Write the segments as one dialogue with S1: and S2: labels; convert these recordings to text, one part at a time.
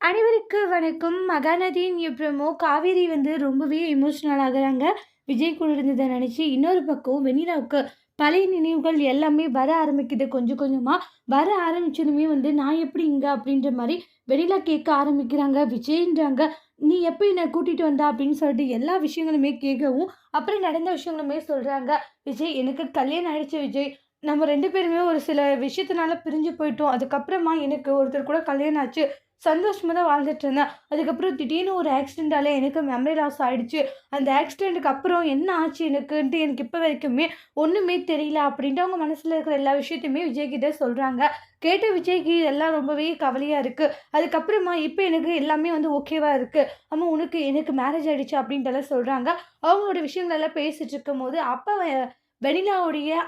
S1: அனைவருக்கு வணக்கம். மகாநதியின் அப்புறமோ காவேரி வந்து ரொம்பவே எமோஷ்னல் ஆகுறாங்க. விஜய் கூட இருந்ததை நினச்சி இன்னொரு பக்கம் வெண்ணிலாவுக்கு பழைய நினைவுகள் எல்லாமே வர ஆரம்பிக்குது கொஞ்சம் கொஞ்சமாக வர ஆரம்பிச்சதுமே வந்து நான் எப்படி இங்கே அப்படின்ற மாதிரி வெண்ணிலா கேட்க ஆரம்பிக்கிறாங்க. விஜய்ன்றாங்க, "நீ எப்போ என்னை கூட்டிகிட்டு வந்தா அப்படின்னு சொல்லிட்டு எல்லா விஷயங்களுமே கேட்கவும், அப்புறம் நடந்த விஷயங்களுமே சொல்கிறாங்க விஜய், "எனக்கு கல்யாணம் ஆயிடுச்சு விஜய். நம்ம ரெண்டு பேருமே ஒரு சில விஷயத்தினால பிரிஞ்சு போயிட்டோம். அதுக்கப்புறமா எனக்கு ஒருத்தர் கூட கல்யாணம் ஆச்சு. சந்தோஷமாக தான் வாழ்ந்துட்டு இருந்தேன். அதுக்கப்புறம் திடீர்னு ஒரு ஆக்சிடென்ட்டால எனக்கு மெமரி லாஸ் ஆகிடுச்சு அந்த ஆக்சிடெண்ட்டுக்கு அப்புறம் என்ன ஆச்சு எனக்குன்ட்டு எனக்கு இப்போ வரைக்குமே ஒன்றுமே தெரியல." அப்படின்ட்டு அவங்க மனசில் இருக்கிற எல்லா விஷயத்தையுமே விஜய்கிட்ட சொல்கிறாங்க கேட்ட விஜய்க்கு எல்லாம் ரொம்பவே கவலையாக இருக்குது அதுக்கப்புறமா இப்போ எனக்கு எல்லாமே வந்து ஓகேவாக இருக்குது "அம்மா உனக்கு எனக்கு மேரேஜ் ஆகிடுச்சு அப்படின்ட்டெல்லாம் சொல்கிறாங்க அவங்களோட விஷயங்கள் எல்லாம் பேசிட்டு இருக்கும்போது, அப்ப வெ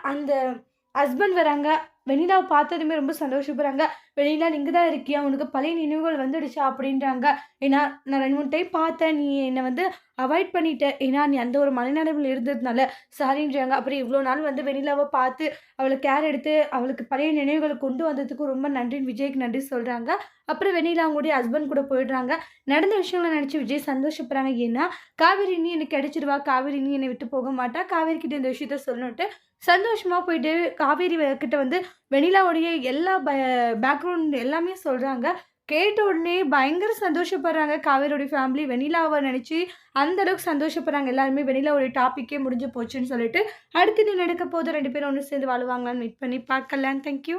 S1: அந்த ஹஸ்பண்ட் வராங்க. வெண்ணிலாவை பார்த்ததுமே ரொம்ப சந்தோஷப்படுறாங்க. "வெண்ணிலா இங்கே தான் இருக்கியா? உனக்கு பழைய நினைவுகள் வந்துடுச்சா?" அப்படின்றாங்க. "ஏன்னா நான் 2, 3 டைம் பார்த்தேன். நீ என்னை வந்து அவாய்ட் பண்ணிட்ட. ஏன்னா நீ அந்த ஒரு மனநிலைமையில இருந்ததுனால சாரின்றாங்க." அப்புறம் இவ்வளோ நாள் வந்து வெண்ணிலாவ பார்த்து, அவளை கேர் எடுத்து, அவளுக்கு பழைய நினைவுகளை கொண்டு வந்ததுக்கு ரொம்ப நன்றின்னு விஜய்க்கு நன்றி சொல்கிறாங்க அப்புறம் வெண்ணிலா அவங்களுடைய ஹஸ்பண்ட் கூட போயிடுறாங்க. நடந்த விஷயங்களை நினச்சி விஜய் சந்தோஷப்படுறாங்க. ஏன்னா, காவேரி இனி எனக்கு கிடைச்சிருவா. காவேரி இனி என்னை விட்டு போக மாட்டா. காவேரி கிட்ட இந்த விஷயத்த சொல்லணுன்ட்டு சந்தோஷமாக போயிட்டு காவேரி வ கிட்ட வந்து வெனிலாவுடைய எல்லா ப பேக்ரவுண்ட் எல்லாமே சொல்கிறாங்க கேட்ட உடனே பயங்கர சந்தோஷப்படுறாங்க காவேரியோடைய ஃபேமிலி. வெனிலாவை நினச்சி அந்த அளவுக்கு சந்தோஷப்படுறாங்க எல்லாருமே. வெண்ணிலாவோட டாப்பிக்கே முடிஞ்சு போச்சுன்னு சொல்லிட்டு. அடுத்து நீ நடக்க போதும் ரெண்டு பேரும் ஒன்று சேர்ந்து வாழ்வாங்களான்னு வெயிட் பண்ணி பார்க்கலாம். Thank you.